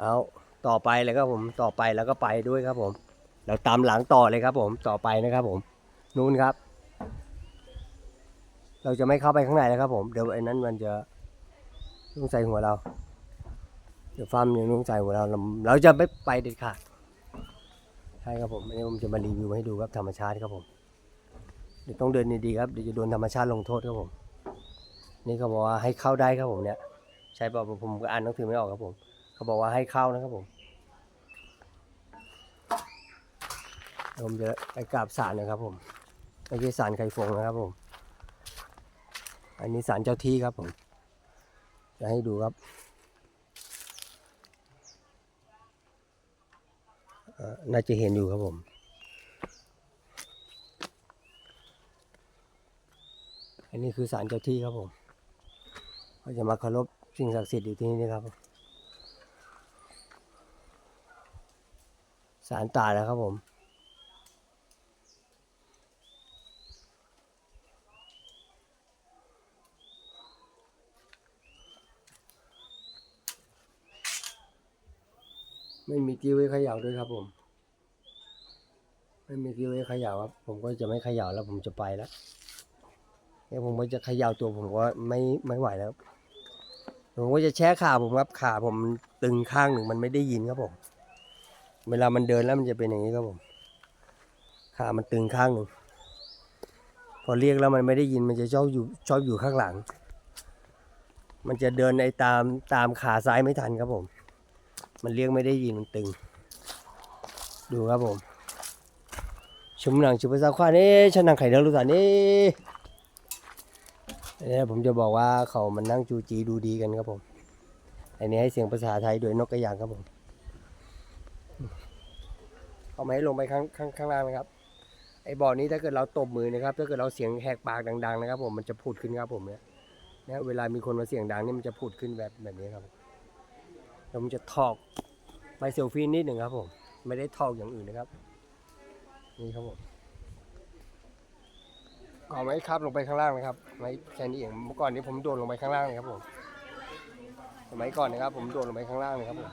เอาต่อไปเลยครับผมต่อไปแล้วก็ไปด้วยครับผม เราตามหลังต่อเลยครับผมต่อไปนะครับผมนู่นครับ เราจะไม่เข้าไปข้างในแล้วครับ ผมเดี๋ยวไอ้นั้นมันจะนุ่งใส่หัวเราเดี๋ยวฟาร์มยังนุ่งใส่หัวเราเรา เราจะไม่ไปเด็ดขาดใช่ครับผมอันนี้ผมจะมารีวิวให้ดูครับธรรมชาติครับผมเดี๋ยวต้องเดินดีๆครับเดี๋ยวจะโดนธรรมชาติลงโทษครับผม นี่เขาบอกว่าให้เข้าได้ครับผมเนี่ย ใช่ป่ะผมก็อ่านหนังสือไม่ออกครับผม เขาบอกว่าให้เข้านะครับผมเดี๋ยวผมจะไปกราบศาลนะครับผมไม่ใช่ศาลไข่ฟงนะครับผม อันนี้ศาลเจ้าที่ครับผม จะให้ดูครับน่าจะเห็นอยู่ครับผม อันนี้คือศาลเจ้าที่ครับผมเขาจะมาเคารพสิ่งศักดิ์สิทธิ์อยู่ที่นี่นะครับ ศาลตายแล้วครับผม ไม่มีกิ้วให้ขย่าด้วยครับผม ไม่มีกิ้วให้ขย่าครับ ผมก็จะไม่ขย่าแล้วผมจะไปแล้วเนี่ยผมก็จะขย่าตัวผมก็ไม่ไม่ไหวแล้วผมก็จะแช่ขาผมครับขาผมตึงข้างหนึ่งมันไม่ได้ยินครับผม เวลามันเดินแล้วมันจะเป็นอย่างนี้ครับผม ขามันตึงข้างหนึ่ง พอเรียกแล้วมันไม่ได้ยินมันจะชอบอยู่ชอบอยู่ข้างหลัง มันจะเดินในตามตามขาซ้ายไม่ทันครับผม มันเรียกไม่ได้ยินมันตึง ดูครับผม ชุมหนังชุบภาษาควานี่ฉันนังไข่เดาลูกสานนี่เนี่ยผมจะบอกว่าเขามันนั่งจูจีดูดีกันครับผม อันนี้ให้เสียงภาษาไทยโดยนกกระยางครับผม เอามาให้ลงไปข้างข้างข้างล่างนะครับ ไอ้บ่อนี้ถ้าเกิดเราตบมือนะครับ ถ้าเกิดเราเสียงแหกปากดัง ๆ นะครับ ผมมันจะพูดขึ้นครับผมเนี่ยเนี่ยเวลามีคนมาเสียงดังนี่มันจะพูดขึ้นแบบแบบนี้ครับผมจะถอกไปเซลฟี่นิดหนึ่งครับผม ไม่ได้ถอกอย่างอื่นนะครับ นี่ครับผมเอาไม้ครับลงไปข้างล่างนะครับไม้แค่นี้เองเมื่อก่อนนี้ผมโดดลงไปข้างล่างเลยครับผมสมัยก่อนนะครับ ผมโดดลงไปข้างล่างเลยครับผม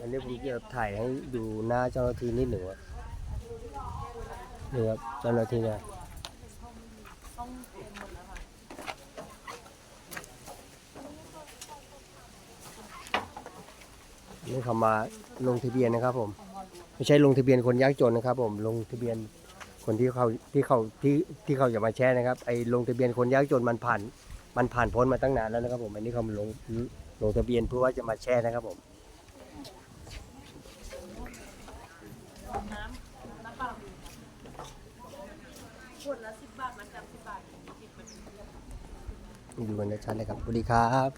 อันนี้ผมจะถ่ายให้ดูหน้าเจ้าหน้าที่นิดหนึ่งว่านี่ครับเจ้าหน้าที่เนี่ยนี่เขามาลงทะเบียนนะครับผมไม่ใช่ลงทะเบียนคนยากจนนะครับ ผมลงทะเบียนคนที่เขาที่เขาที่ที่เขาจะมาแช่นะครับไอ้ลงทะเบียนคนยากจนมันผ่าน มันผ่านพ้นมาตั้งนานแล้วนะครับผมอันนี้เขามาลงลงทะเบียนเพื่อว่าจะมาแช่นะครับผม ดูกันชัดๆเลยครับสวัสดีครับ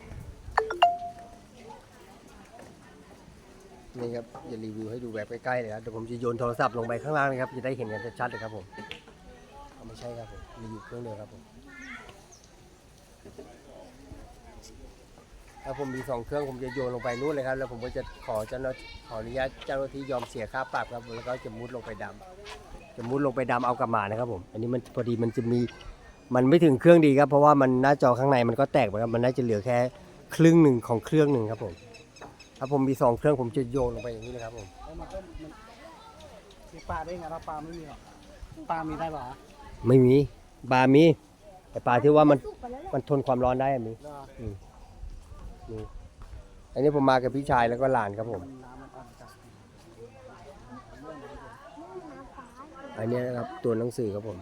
นี่ครับจะรีวิวให้ดูแบบใกล้ๆเลยครับเดี๋ยวผมจะโยนโทรศัพท์ลงไปข้างล่างนะครับ จะได้เห็นกันชัดๆเลยครับผมเอาไม่ใช่ครับผมรีวิวเครื่องเดียวครับผมถ้าผมมีสองเครื่องผมจะโยนลงไปนู่นเลยครับ แล้วผมก็จะขอเจ้าหน้าขออนุญาตเจ้าหน้าที่ยอมเสียค่าปรับครับแล้วก็จะมุดลงไปดำ จะมุดลงไปดำเอากลับมานะครับผม อันนี้มันพอดีมันจะมีมันไม่ถึงเครื่องดีครับเพราะว่ามันหน้าจอข้างในมันก็แตกไปครับมันน่าจะเหลือแค่ครึ่งหนึ่งของเครื่องหนึ่งครับผมถ้าผมมีสองเครื่องผมจะโยนลงไปอย่างนี้เลยครับผมแล้วมันก็มันมีปลาได้ไงถ้าปลาไม่มีหรอกปลามีได้ปะไม่มีปลามีแต่ปลาที่ว่ามันมันทนความร้อนได้อะมีได้มีอันนี้ผมมากับพี่ชายแล้วก็หลานครับผม มันน้ำมันอ่อนจัด อันนี้นะครับ ตัวหนังสือครับผม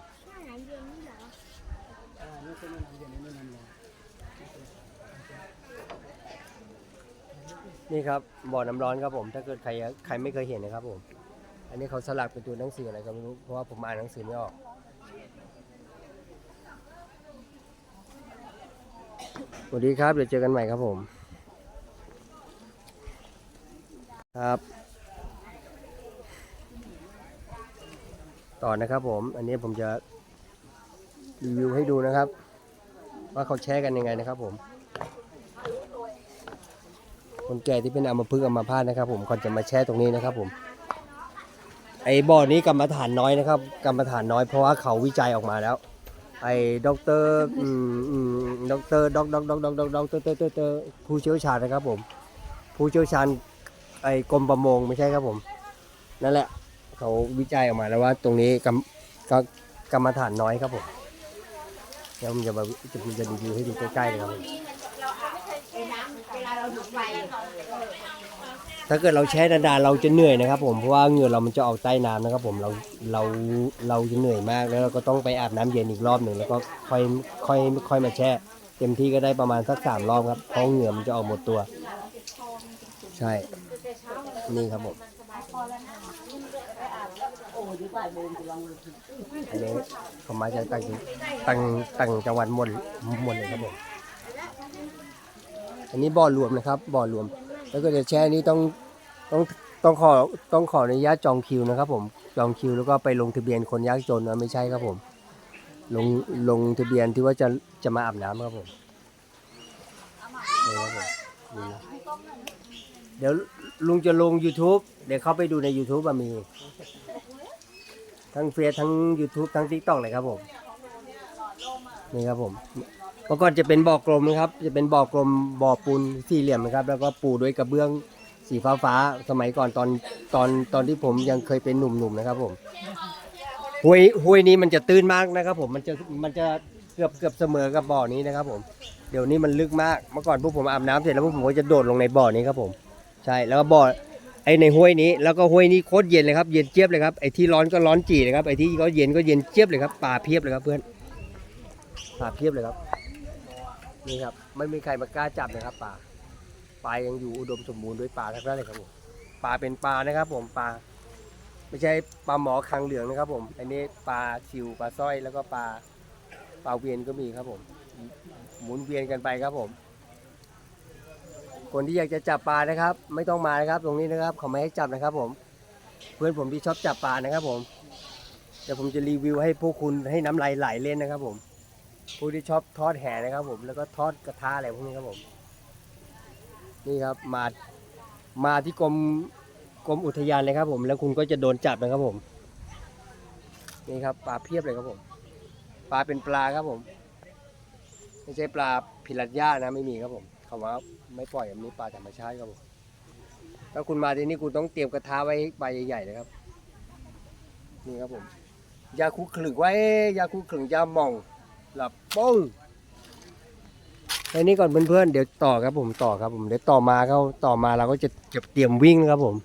อ่านี่เป็นน้ำเย็นนี่น้ำร้อนนี่ครับบ่อน้ำร้อนครับผมถ้าเกิดใครใครไม่เคยเห็นนะครับผม อันนี้เขาสลักเป็นตัวหนังสืออะไรก็ไม่รู้เพราะว่าผมอ่านหนังสือไม่ออกสวัสดีครับเดี๋ยวเจอกันใหม่ครับผม ครับ ต่อนะครับผม อันนี้ผมจะรีวิวให้ดูนะครับ ว่าเขาแชร์กันยังไงนะครับผม คนแก่ที่เป็นอัมพฤกษ์อัมพาตนะครับผมก่อนจะมาแช่ตรงนี้นะครับผม ไอ้บ่อนี้กรรมฐานน้อยนะครับ กรรมฐานน้อยเพราะว่าเขาวิจัยออกมาแล้ว ไอ้ด็อกเตอร์อืมอืมด็อกเตอร์ด็อกด็อกด็อกด็อกด็อกด็อกเตอร์เตอร์เตอร์เตอร์ผู้เชี่ยวชาญนะครับผม ผู้เชี่ยวชาญไอ้กรมประมงไม่ใช่ครับผม นั่นแหละ เขาวิจัยออกมาแล้วว่า ตรงนี้กรรมกรรมกรรมฐานน้อยครับผมเดี๋ยวผมจะมาจะผมจะรีวิวให้ดูใกล้ๆเลยครับผมถ้าเกิดเราแช่นานๆเราจะเหนื่อยนะครับ ผมเพราะว่าเหงื่อเรามันจะออกใต้น้ำนะครับ ผมเราเราเราจะเหนื่อยมากแล้วเราก็ต้องไปอาบน้ำเย็นอีกรอบหนึ่งแล้วก็ค่อยค่อยค่อยมาแช่ เต็มที่ก็ได้ประมาณสักสามรอบครับเพราะเหงื่อมันจะออกหมดตัว ใช่ นี่ครับผม อันนี้เขามาจากต่างต่างต่างจังหวัดหมดหมดเลยครับผมอันนี้บ่อรวมนะครับบ่อรวม แล้วก็จะแช่นี้ต้องต้องต้องขอต้องขออนุญาตจองคิวนะครับ ผมจองคิวแล้วก็ไปลงทะเบียนคนยากจนนะไม่ใช่ครับผม ลงลงทะเบียนที่ว่าจะจะมาอาบน้ำครับผมนี่ครับผมนี่นะเดี๋ยวลุงจะลง YouTube เดี๋ยวเข้าไปดูใน YouTube อะมี ทั้งเฟซทั้ง YouTube ทั้ง TikTok เลยครับผมนี่ครับผมเมื่อก่อนจะเป็นบ่อกลมนะครับ จะเป็นบ่อกลมบ่อปูนสี่เหลี่ยมนะครับ แล้วก็ปูด้วยกระเบื้องสีฟ้าฟ้าๆสมัยก่อนตอนตอนตอนที่ผมยังเคยเป็นหนุ่มๆนะครับผมห้วยห้วยนี้มันจะตื้นมากนะครับผมมันจะมันจะเกือบเกือบเสมอกับบ่อนี้นะครับผมเดี๋ยวนี้มันลึกมากเมื่อก่อนพวกผมอาบน้ำเสร็จแล้วพวกผมก็จะโดดลงในบ่อนี้ครับผม ใช่แล้วก็บ่อ ไอในห้วยนี้แล้วก็ห้วยนี้โคตรเย็นเลยครับ เย็นเจี๊ยบเลยครับไอที่ร้อนก็ร้อนจีเลยครับไอที่ก็เย็นก็เย็นเจี๊ยบเลยครับปลาเพียบเลยครับเพื่อนปลาเพียบเลยครับนี่ครับไม่มีใครมากล้าจับนะครับปลาปลายังอยู่อุดมสมบูรณ์ด้วยปลาทั้งนั้นเลยครับผมปลาเป็นปลานะครับ ผมปลาไม่ใช่ปลาหมอคางเหลืองนะครับ ผม อันนี้ปลาชิวปลาสร้อยแล้วก็ปลาปลาเวียนก็มีครับผม หมุนเวียนกันไปครับผม คนที่อยากจะจับปลานะครับ ไม่ต้องมานะครับ ตรงนี้นะครับเขาไม่ให้จับนะครับ ผม เพื่อนผมที่ชอบจับปลานะครับ ผมเดี๋ยวผมจะรีวิวให้พวกคุณให้น้ำลายไหลเล่นนะครับ ผมผู้ที่ชอบทอดแห่นะครับ ผมแล้วก็ทอดกระทะอะไรพวกนี้ครับผม นี่ครับมามาที่กรมกรมอุทยานเลยครับ ผม แล้วคุณก็จะโดนจับนะครับผม นี่ครับปลาเพียบเลยครับผม ปลาเป็นปลาครับผม ไม่ใช่ปลาพิรัญญานะไม่มีครับผม เขาว่าไม่ปล่อยมีปลาธรรมชาติครับผมถ้าคุณมาที่นี่คุณต้องเตรียมกระทะไว้ใบใหญ่ๆนะครับ นี่ครับผม ยาคุกขลึงไว้ ยาคุกขลึงยาหม่อง หลับป้งแค่นี้ก่อนเพื่อนๆเดี๋ยวต่อครับผมต่อครับผมเดี๋ยวต่อมาเขาต่อมาเราก็จะจะเตรียมวิ่งครับผม